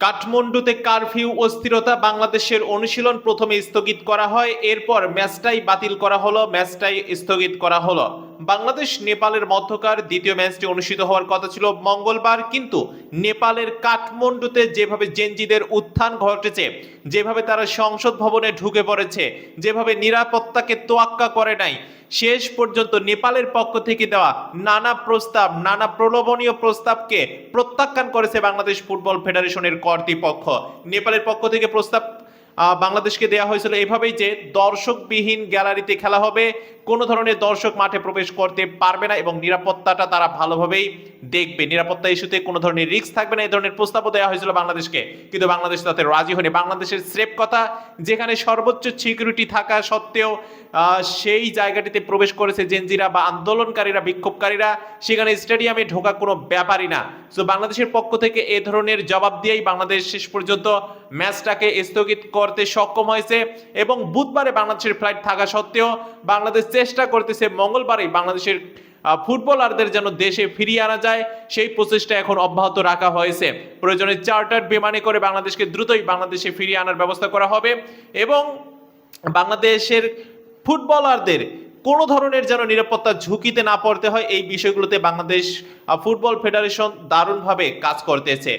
কাঠমান্ডুতে curfew অস্থিরতা বাংলাদেশের অনুশীলন প্রথমে স্থগিত করা হয়, এরপর ম্যাচটাই বাতিল করা হলো, ম্যাচটাই স্থগিত করা হলো। বাংলাদেশ, নেপালের মধ্যকার দ্বিতীয় ম্যাচটি অনুষ্ঠিত হওয়ার কথা ছিল মঙ্গলবার, কিন্তু নেপালের কাঠমান্ডুতে যেভাবে জেনজিদের উত্থান ঘটেছে, যেভাবে তারা সংসদ ভবনে ঢুকে পড়েছে, যেভাবে নিরাপত্তাকে তোয়াক্কা করে নাই, শেষ পর্যন্ত নেপালের পক্ষ থেকে দেওয়া নানা প্রস্তাব, নানা প্রলোভনীয় প্রস্তাবকে প্রত্যাখ্যান করেছে বাংলাদেশ ফুটবল ফেডারেশনের কর্তৃপক্ষ। নেপালের পক্ষ থেকে প্রস্তাব বাংলাদেশকে দেওয়া হয়েছিল এভাবেই যে দর্শকবিহীন গ্যালারিতে খেলা হবে। কোনো ধরনের দর্শক মাঠে প্রবেশ করতে পারবে না এবং নিরাপত্তাটা তারা ভালোভাবেই দেখবে। নিরাপত্তা ইস্যুতে কোনো ধরনের রিস্ক থাকবে না, এই ধরনের প্রস্তাবও দেওয়া হয়েছিল বাংলাদেশকে। কিন্তু বাংলাদেশ তাতে রাজি হয়নি। বাংলাদেশের স্রেফ কথা, যেখানে সর্বোচ্চ সিকিউরিটি থাকা সত্ত্বেও সেই জায়গাটিতে প্রবেশ করেছে জেনজিরা বা আন্দোলনকারীরা, বিক্ষোভকারীরা। সেখানে স্টেডিয়ামে ঢোকা কোনো ব্যাপারই না। তো বাংলাদেশের পক্ষ থেকে এ ধরনের জবাব দিয়েই বাংলাদেশ শেষ পর্যন্ত ম্যাচটাকে স্থগিত করতে সক্ষম হয়েছে এবং বুধবারে বাংলাদেশের ফ্লাইট থাকা সত্ত্বেও বাংলাদেশ চেষ্টা করতেছে, মঙ্গলবারেই বাংলাদেশের ফুটবলারদের যেন দেশে ফিরিয়ে আনা যায়, সেই প্রচেষ্টা এখন অব্যাহত রাখা হয়েছে। প্রয়োজনে চার্টার বিমানে করে বাংলাদেশকে দ্রুতই বাংলাদেশে ফিরিয়ে আনার ব্যবস্থা করা হবে এবং বাংলাদেশের ফুটবলারদের কোনো ধরনের যেন নিরাপত্তা ঝুঁকিতে না পড়তে হয়, এই বিষয়গুলোতে বাংলাদেশ ফুটবল ফেডারেশন দারুণভাবে কাজ করতেছে।